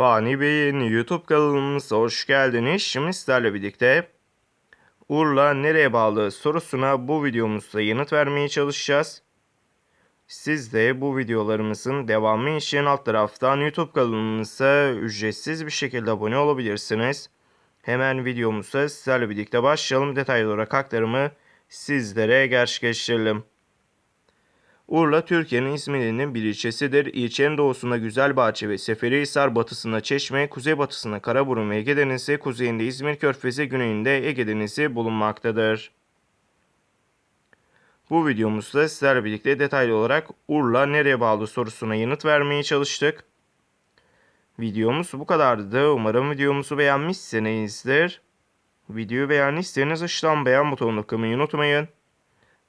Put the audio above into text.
Fani Bey'in YouTube kanalımıza hoş geldiniz. Şimdi sizlerle birlikte Urla nereye bağlı sorusuna bu videomuzda yanıt vermeye çalışacağız. Siz de bu videolarımızın devamı için alt taraftan YouTube kanalımıza ücretsiz bir şekilde abone olabilirsiniz. Hemen videomuza sizlerle birlikte başlayalım. Detaylı olarak aktarımı sizlere gerçekleştirelim. Urla, Türkiye'nin İzmir'inin bir ilçesidir. İlçenin doğusunda Güzelbahçe ve Seferihisar, batısında Çeşme, kuzeybatısında Karaburun ve Ege Denizi, kuzeyinde İzmir Körfezi, güneyinde Ege Denizi bulunmaktadır. Bu videomuzda sizlerle birlikte detaylı olarak Urla nereye bağlı sorusuna yanıt vermeye çalıştık. Videomuz bu kadardı. Umarım videomuzu beğenmişsinizdir. Videoyu beğendiyseniz aşağıdan beğen butonuna tıklamayı unutmayın.